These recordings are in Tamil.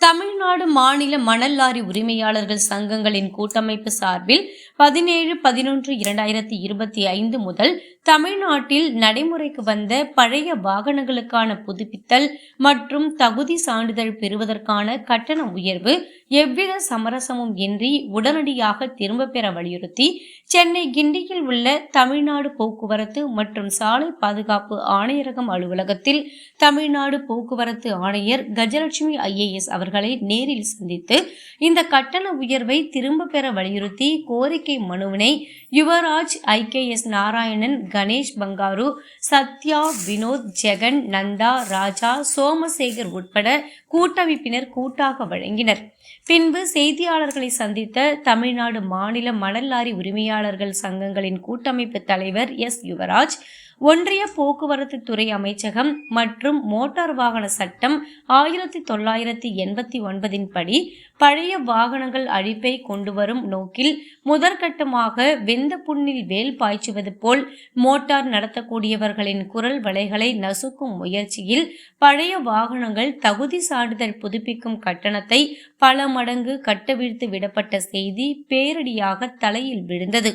தமிழ்நாடு மாநில மணல் லாரி உரிமையாளர்கள் சங்கங்களின் கூட்டமைப்பு சார்பில் பதினேழு பதினொன்று இரண்டாயிரத்தி இருபத்தி ஐந்து முதல் தமிழ்நாட்டில் நடைமுறைக்கு வந்த பழைய வாகனங்களுக்கான புதுப்பித்தல் மற்றும் தகுதி சான்றிதழ் பெறுவதற்கான கட்டண உயர்வு எவ்வித சமரசமும் இன்றி உடனடியாக திரும்பப் பெற வலியுறுத்தி சென்னை கிண்டியில் உள்ள தமிழ்நாடு போக்குவரத்து மற்றும் சாலை பாதுகாப்பு ஆணையரகம் அலுவலகத்தில் தமிழ்நாடு போக்குவரத்து ஆணையர் கஜலட்சுமி ஐஏஎஸ் அவர்கள் நேரில் சந்தித்து இந்த கட்டண உயர்வை திரும்ப பெற வலியுறுத்தி கோரிக்கை மனுவினை Yuvraj I K S Narayanan Ganesh Bangaru Sathya Vinod Jagan Nanda Raja Somasekhar உட்பட கூட்டமைப்பினர் கூட்டாக வழங்கினர். பின்பு செய்தியாளர்களை சந்தித்த தமிழ்நாடு மாநில மணல் லாரி உரிமையாளர்கள் சங்கங்களின் கூட்டமைப்பு தலைவர் எஸ் யுவராஜ் ஒன்றிய போக்குவரத்து துறை அமைச்சகம் மற்றும் மோட்டார் வாகன சட்டம் ஆயிரத்தி தொள்ளாயிரத்தி எண்பத்தி ஒன்பதின் படி பழைய வாகனங்கள் அழிப்பை கொண்டுவரும் நோக்கில் முதற்கட்டமாக வெந்த புண்ணில் வேல் பாய்ச்சுவது போல் மோட்டார் நடத்தக்கூடியவர்களின் குரல் வலைகளை நசுக்கும் முயற்சியில் பழைய வாகனங்கள் தகுதி சான்றிதழ் புதுப்பிக்கும் கட்டணத்தை பல மடங்கு கட்டவிழ்த்து விடப்பட்ட செய்தி பேரடியாக தலையில் விழுந்தது.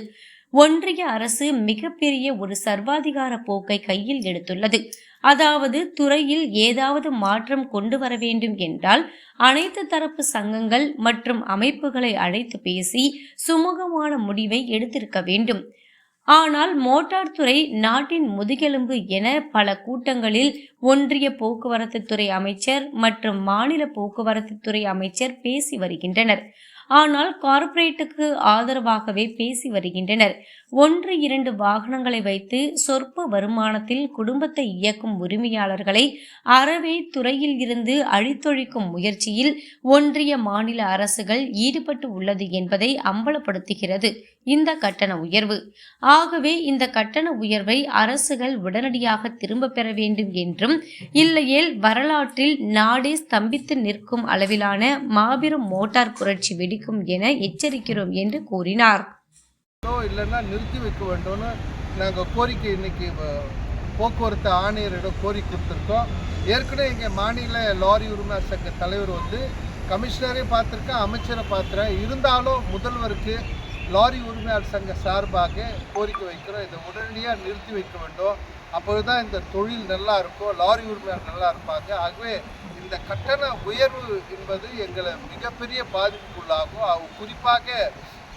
ஒன்றிய அரசு மிகப்பெரிய ஒரு சர்வாதிகார போக்கை கையில் எடுத்துள்ளது. அதாவது துறையில் ஏதாவது மாற்றம் கொண்டு வர வேண்டும் என்றால் அனைத்து தரப்பு சங்கங்கள் மற்றும் அமைப்புகளை அழைத்து பேசி சுமூகமான முடிவை எடுத்திருக்க வேண்டும். ஆனால் மோட்டார் துறை நாட்டின் முதுகெலும்பு என பல கூட்டங்களில் ஒன்றிய போக்குவரத்து துறை அமைச்சர் மற்றும் மாநில போக்குவரத்து துறை அமைச்சர் பேசி வருகின்றனர். ஆனால் கார்ப்பரேட்டுக்கு ஆதரவாகவே பேசி வருகின்றனர். ஒன்று இரண்டு வாகனங்களை வைத்து சொற்ப வருமானத்தில் குடும்பத்தை இயக்கும் உரிமையாளர்களை அறவே துறையில் இருந்து அழித்தொழிக்கும் முயற்சியில் ஒன்றிய மாநில அரசுகள் ஈடுபட்டு உள்ளது என்பதை அம்பலப்படுத்துகிறது இந்த கட்டண உயர்வு. ஆகவே இந்த கட்டண உயர்வை அரசுகள் உடனடியாக திரும்ப பெற வேண்டும் என்றும் இல்லையேல் வரலாற்றில் நாடே ஸ்தம்பித்து நிற்கும் அளவிலான மாபெரும் மோட்டார் புரட்சி வெடி வெடிக்கும் என எச்சரிக்கிறோம் என்று கூறினார். இல்லைன்னா நிறுத்தி வைக்க வேண்டும்னு நாங்கள் கோரிக்கை இன்னைக்கு போக்குவரத்து ஆணையரிடம் கோரிக்கை கொடுத்துருக்கோம். ஏற்கனவே இங்கே மாநில லாரி உரிமை சங்க தலைவர் வந்து கமிஷனரே பார்த்துருக்கேன் அமைச்சரை பார்த்துறேன் இருந்தாலும் முதல்வருக்கு லாரி உரிமையாளர் சங்க சார்பாக கோரிக்கை வைக்கிறோம். இதை உடனடியாக நிறுத்தி வைக்க வேண்டும். அப்போது தான் இந்த தொழில் நல்லா இருக்கும் லாரி உரிமையாளர் நல்லா இருப்பாங்க. ஆகவே இந்த கட்டண உயர்வு என்பது எங்களை மிகப்பெரிய பாதிப்புக்குள்ளாகும். குறிப்பாக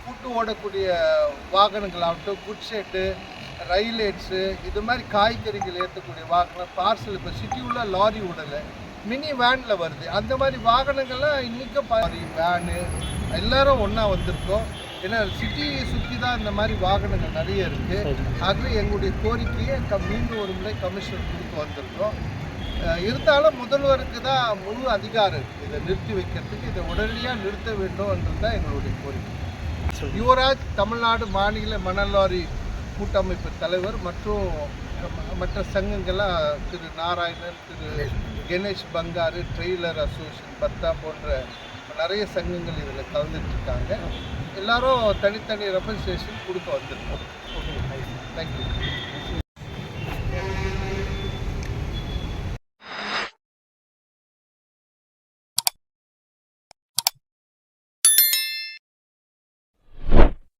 கூட்டு ஓடக்கூடிய வாகனங்களாகட்டும் குட் ஷெட்டு ரயிலேட்ஸு இது மாதிரி காய்கறிகள் ஏற்றக்கூடிய வாகனம் பார்சல் இப்போ சிட்டி உள்ள லாரி விடலை மினி வேனில் வருது. அந்த மாதிரி வாகனங்கள்லாம் இன்றைக்கும் வேனு எல்லாரும் ஒன்றா வந்திருக்கோம். ஏன்னா சிட்டியை சுற்றி தான் இந்த மாதிரி வாகனங்கள் நிறைய இருக்குது ஆகவே எங்களுடைய கோரிக்கையை க மீண்டும் ஒரு முறை கமிஷனர் கொடுக்க வந்திருக்கோம். இருந்தாலும் முதல்வருக்கு தான் முழு அதிகாரம் இருக்குது இதை நிறுத்தி வைக்கிறதுக்கு இதை உடனடியாக நிறுத்த வேண்டும்ன்றது தான் எங்களுடைய கோரிக்கை. யுவராஜ் தமிழ்நாடு மாநில மணல் லாரி கூட்டமைப்பு தலைவர் மற்றும் மற்ற சங்கங்கள்லாம் திரு நாராயணன் திரு கணேஷ் பங்காரு ட்ரெய்லர் அசோசியேஷன் பத்தா போன்ற நிறைய சங்கங்கள் இதில் கலந்துட்டு இருக்காங்க எல்லாரும் தனித்தனி ரெப்ரசன்டேஷன் கொடுக்க வந்திருக்கோம். தேங்க்யூ